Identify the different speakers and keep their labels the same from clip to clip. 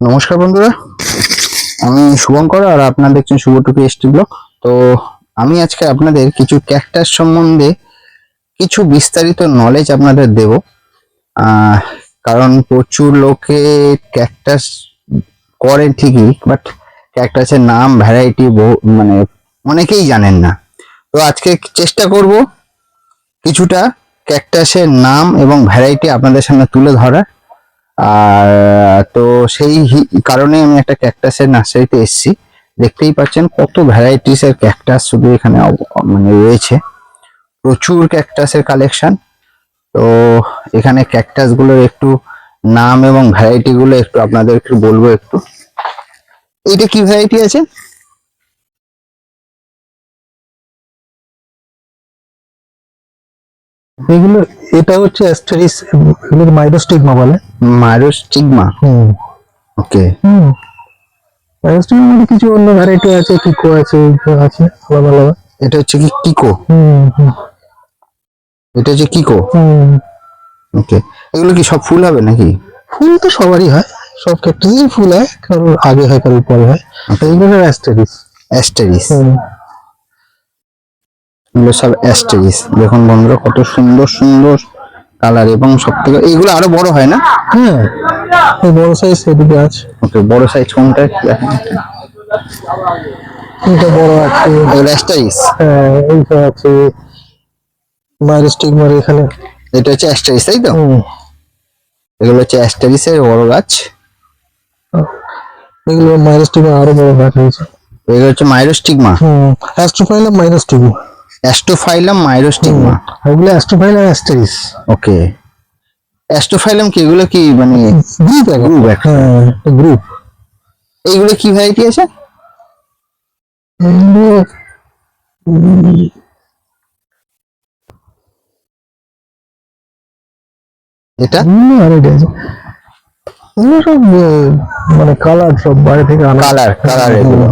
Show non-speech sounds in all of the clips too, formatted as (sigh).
Speaker 1: নমস্কার বন্ধুরা। আমি শুভঙ্কর আর আপনারা দেখছেন শুভ টুপি এসটি ব্লগ তো আমি আজকে আপনাদের কিছু ক্যাকটাস সম্বন্ধে কিছু বিস্তারিত নলেজ আপনাদের দেব। কারণ প্রচুর লোকে ক্যাকটাস করে ঠিকই বাট ক্যাকটাসের নাম ভ্যারাইটি বহু মানে অনেকেই জানেন না। তো আজকে চেষ্টা করব কিছুটা ক্যাকটাসের নাম এবং ভ্যারাইটি আপনাদের সামনে তুলে ধরার। আর, তো সেই কারণে আমি একটা ক্যাকটাসের নার্সারিতে এসেছি। দেখতেই পাচ্ছেন কত ভ্যারাইটিস এর ক্যাকটাস শুধু এখানে মানে রয়েছে। প্রচুর ক্যাকটাসের কালেকশন তো এখানে ক্যাকটাসগুলোর একটু নাম এবং ভ্যারাইটি গুলো একটু আপনাদের একটু বলব একটু। এটা কি ভ্যারাইটি আছে?
Speaker 2: এগুলো এটা হচ্ছে অ্যাস্টারিস এগুলোর মাইডোস্টিগমা বলে।
Speaker 1: মাইরোস্টিগমা
Speaker 2: হুম।
Speaker 1: ওকে।
Speaker 2: হুম। মাইডোস্টিগমা মানে কিছু অন্য ভ্যারাইটি আছে কিকো আছে আছে আলাদা আলাদা।
Speaker 1: এটা হচ্ছে কি কিকো?
Speaker 2: হুম হুম।
Speaker 1: এটা হচ্ছে কিকো?
Speaker 2: হুম।
Speaker 1: ওকে। এগুলো কি সব ফুল হবে নাকি?
Speaker 2: ফুল তো সবারই হয় সব ক্ষেত্রেই ফুল হয় কারোর আগে হয় কারোর পরে হয়। এগুলো অ্যাস্টারিস।
Speaker 1: অ্যাস্টারিস।
Speaker 2: হুম।
Speaker 1: এগুলো সব অ্যাস্টেরিস দেখুন বন্ধুরা কত সুন্দর সুন্দর কালার এবং সব থেকে এগুলো আরও বড় হয় না?
Speaker 2: হ্যাঁ এই বড় সাইজ এদিকে আছে।
Speaker 1: ওকে বড় সাইজ কোনটা।
Speaker 2: এটা বড় আছে।
Speaker 1: এগুলো অ্যাস্টারিস
Speaker 2: হ্যাঁ এইটা আছে। মাইডোস্টিগমার এখানে।
Speaker 1: এটা হচ্ছে অ্যাস্টারিস তাই তো? এগুলো হচ্ছে অ্যাস্টারিসের বড় গাছ।
Speaker 2: এগুলো মাইডোস্টিগমা আরও বড় গাছ হয়েছে
Speaker 1: এগুলো হচ্ছে মাইরোস্টিগমা
Speaker 2: হুম অ্যাস্ট্রোফাইলাম মাইডোস্টিগমা
Speaker 1: অ্যাস্টোফাইলাম মাইরোস্টিগমা।
Speaker 2: ওগুলো অ্যাস্ট্রোফাইলাম অ্যাস্টারিস।
Speaker 1: ওকে। অ্যাস্টোফাইলাম কি এগুলো কি মানে
Speaker 2: গ্রুপ
Speaker 1: গ্রুপ
Speaker 2: হ্যাঁ গ্রুপ।
Speaker 1: এইগুলো কি ভ্যারাইটি আছে? এটা?
Speaker 2: এটা আছে। সব মানে কালার সব বাইরে থেকে আনা।
Speaker 1: কালার কালার এগুলো।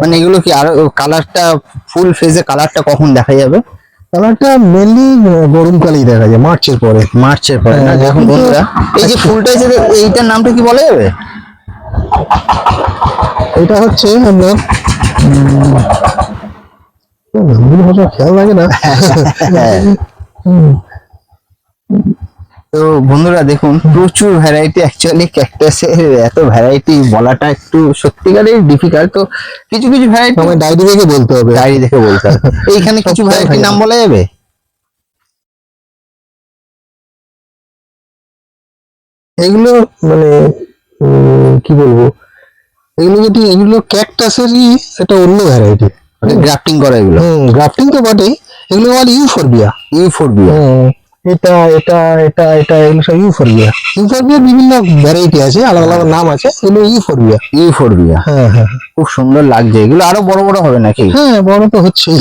Speaker 1: মানে এগুলো কি আরও কালারটা ফুল ফেজে কালারটা কখন দেখা যাবে?
Speaker 2: কালারটা মেনলি গরমকালেই দেখা যায় মার্চের পরে।
Speaker 1: মার্চের পরে না
Speaker 2: হ্যাঁ, এখন
Speaker 1: বন্ধুরা? এই যে ফুলটা যে এইটার নামটা কি বলা যাবে?
Speaker 2: এটা হচ্ছে আপনার খেয়াল লাগে না।
Speaker 1: হ্যাঁ। তো বন্ধুরা দেখুন প্রচুর ভ্যারাইটি অ্যাকচুয়ালি ক্যাকটাসের এত ভ্যারাইটি বলাটা একটু সত্যিকারের ডিফিকাল্ট তো কিছু কিছু ভ্যারাইটি
Speaker 2: আমার ডায়েরি দেখে বলতে হবে।
Speaker 1: ডায়েরি দেখে বলতে হবে। (laughs) এইখানে কিছু ভ্যারাইটির নাম বলা যাবে?
Speaker 2: এগুলো মানে কি বলব? এগুলো যদি এগুলো ক্যাকটাসেরই একটা অন্য ভ্যারাইটি
Speaker 1: গ্রাফটিং করা এগুলো?
Speaker 2: হুম গ্রাফটিং তো বটেই। এগুলো আমার ইউফোরবিয়া
Speaker 1: ইউফোরবিয়া
Speaker 2: হুম। এটা এটা এটা এটা এগুলো সব ইউফোরবিয়া ইউফোরবিয়ার বিভিন্ন ভ্যারাইটি আছে আলাদা আলাদা নাম আছে এগুলো ইউফোরবিয়া
Speaker 1: ইউফোরবিয়া
Speaker 2: হ্যাঁ হ্যাঁ।
Speaker 1: খুব সুন্দর লাগছে। এগুলো আরও বড় বড় হবে নাকি?
Speaker 2: হ্যাঁ বড় তো হচ্ছেই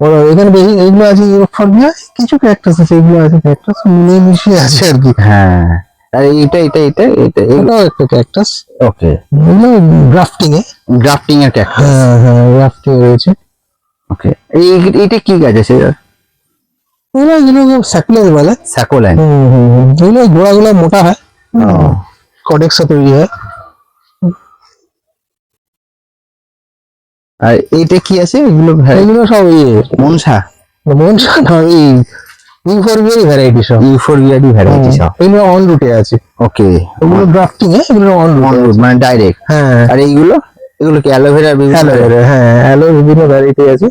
Speaker 2: বড় এখানে বেশি এগুলো আছে ইউফোরবিয়া কিছু ক্যাকটাস আছে এগুলো আছে ক্যাকটাস মিলিয়ে মিশিয়ে আছে আর কি।
Speaker 1: হ্যাঁ। আর এইটা এটা এটা এটা
Speaker 2: এটাও একটা ক্যাকটাস
Speaker 1: ওকে
Speaker 2: এগুলো গ্রাফটিং এ।
Speaker 1: গ্রাফটিং এর ক্যাকটাস
Speaker 2: হ্যাঁ হ্যাঁ গ্রাফটিং রয়েছে।
Speaker 1: ওকে এই এটা কি গাছ আছে?
Speaker 2: স্যাকুলেন্স বলে গোড়াগুলো মোটা হয়। তৈরি হয়।
Speaker 1: আর এইটা কি আছে? এগুলো
Speaker 2: সব ইয়ে
Speaker 1: মনসা
Speaker 2: মনসা না এই ভ্যারাইটি সব
Speaker 1: ভ্যারাইটি সব
Speaker 2: এগুলো অন রুটে আছে।
Speaker 1: ওকে
Speaker 2: এগুলো ড্রাফটিং এ এগুলো অন রুটে
Speaker 1: মানে ডাইরেক্ট
Speaker 2: হ্যাঁ।
Speaker 1: আর এইগুলো? এগুলো কি অ্যালোভেরা
Speaker 2: অ্যালোভেরা হ্যাঁ অ্যালো বিভিন্ন ভ্যারাইটি আছে।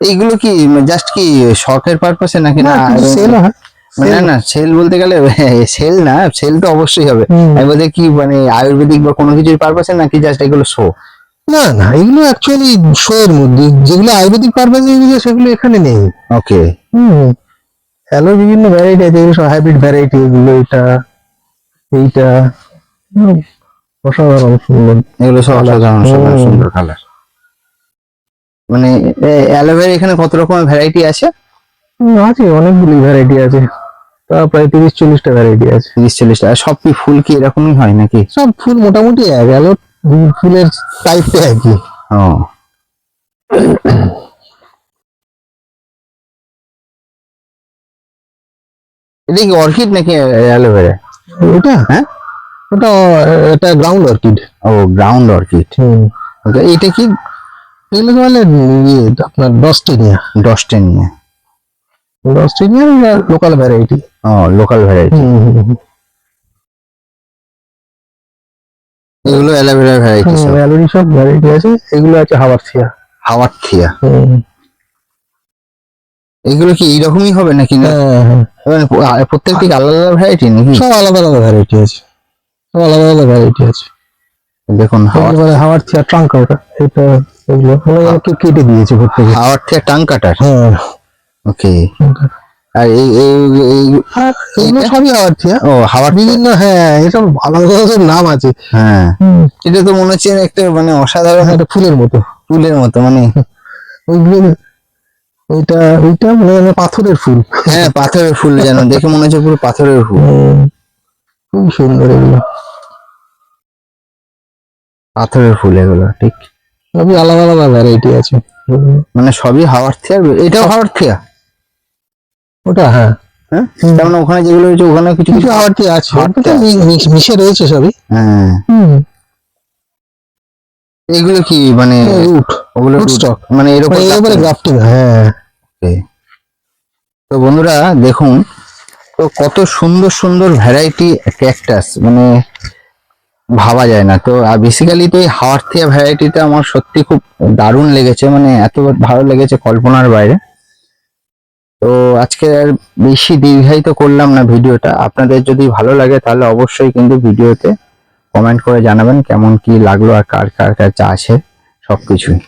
Speaker 1: এইগুলো কি জাস্ট কি শখের পারপাসে নাকি না
Speaker 2: সেল হয়।
Speaker 1: মানে না না সেল বলতে গেলে (laughs) সেল না সেল তো অবশ্যই হবে। আমি বলতে কি মানে আয়ুর্বেদিক বা কোনো কিছুর পারপাসে নাকি জাস্ট এগুলো শো
Speaker 2: না না এগুলো অ্যাকচুয়ালি শো এর মধ্যে। যেগুলো আয়ুর্বেদিক পারপাসে ইউজ সেগুলো এখানে নেই।
Speaker 1: ওকে
Speaker 2: হুম। অ্যালো বিভিন্ন ভ্যারাইটি আছে এগুলো সব হাইব্রিড ভ্যারাইটি এগুলো এটা এইটা। অসাধারণ সুন্দর।
Speaker 1: এগুলো সব অসাধারণ সুন্দর কালার মানে অ্যালোভেরা এখানে কত রকমের ভ্যারাইটি আছে?
Speaker 2: আছে অনেকগুলি ভ্যারাইটি আছে। তা প্রায় তিরিশ চল্লিশটা ভ্যারাইটি আছে।
Speaker 1: তিরিশ চল্লিশটা। আর সব কি ফুল কি এরকমই হয় নাকি?
Speaker 2: সব ফুল মোটামুটি এক অ্যালো ফুলের টাইপটা একই।
Speaker 1: ও। এটা কি অর্কিড নাকি অ্যালোভেরা
Speaker 2: এটা
Speaker 1: হ্যাঁ?
Speaker 2: ওটা এটা গ্রাউন্ড অর্কিড
Speaker 1: ও গ্রাউন্ড অর্কিড এটা কি
Speaker 2: এগুলো মানে ইয়ে আপনার dorstenia
Speaker 1: dorstenia
Speaker 2: dorstenia local variety
Speaker 1: ও লোকাল ভ্যারাইটি এগুলো অ্যালোভেরা ভ্যারাইটি
Speaker 2: ভ্যালোরি সব। ভ্যারাইটি আছে। এগুলো আছে হাওয়ারথিয়া।
Speaker 1: হাওয়ার থিয়া এগুলো কি এইরকমই হবে নাকি না?
Speaker 2: হ্যাঁ হ্যাঁ
Speaker 1: মানে প- প্রত্যেকটি আলাদা আলাদা ভ্যারাইটি নাকি?
Speaker 2: সব আলাদা আলাদা ভ্যারাইটি আছে। সব আলাদা আলাদা ভ্যারাইটি আছে।
Speaker 1: দেখুন হাওয়ার
Speaker 2: এবারে হাওয়ার থিয়া ট্রাঙ্ক এটা এগুলো মানে আমাকে কেটে দিয়েছে প্রত্যেকে
Speaker 1: হাওয়ার থিয়া টাং কাটার?
Speaker 2: হ্যাঁ।
Speaker 1: ওকে। আর এই এই-
Speaker 2: এগুলো সবই হাওয়ার থিয়া
Speaker 1: ও হাওয়ার
Speaker 2: বিভিন্ন হ্যাঁ এসব আলাদা আলাদা নাম আছে।
Speaker 1: হ্যাঁ। এটা তো মনে হচ্ছে একটা মানে অসাধারণ
Speaker 2: হ্যাঁ, এটা ফুলের মতো।
Speaker 1: ফুলের মতো মানে।
Speaker 2: ওইগুলো ওইটা ওইটা মানে মানে পাথরের ফুল।
Speaker 1: হ্যাঁ পাথরের ফুল যেন দেখে মনে হচ্ছে পুরো পাথরের ফুল।
Speaker 2: খুব সুন্দর এগুলো।
Speaker 1: পাথরের ফুল এগুলো ঠিক।
Speaker 2: সবই আলাদা আলাদা ভ্যারাইটি আছে।
Speaker 1: মানে সবই হাওয়ার থিয়া এটাও হাওয়ার থিয়া
Speaker 2: ওটা হ্যাঁ।
Speaker 1: হ্যাঁ? তার মানে ওখানে যেগুলো রয়েছে ওখানে কিছু
Speaker 2: কিছু হাওয়ার থিয়া আছে। মিশ- রয়েছে সবই।
Speaker 1: হ্যাঁ। এগুলো কি মানে
Speaker 2: রুট
Speaker 1: ওগুলো
Speaker 2: root-
Speaker 1: মানে এরকম
Speaker 2: এর উপরে গ্রাফটিং হ্যাঁ
Speaker 1: তো বন্ধুরা দেখুন তো কত সুন্দর সুন্দর ভ্যারাইটি ক্যাকটাস মানে ভাবা যায় না। তো বেসিক্যালি তো এই হাওয়ার্থিয়া ভ্যারাইটিটা আমার সত্যি খুব দারুণ লেগেছে মানে এত ভালো লেগেছে কল্পনার বাইরে। তো, আজকে আর বেশি দীর্ঘায়িত করলাম না ভিডিওটা। আপনাদের যদি ভালো লাগে তাহলে অবশ্যই কিন্তু ভিডিওতে কমেন্ট করে জানাবেন কেমন কি লাগল আর কার কার কাছে আছে, সবকিছুই।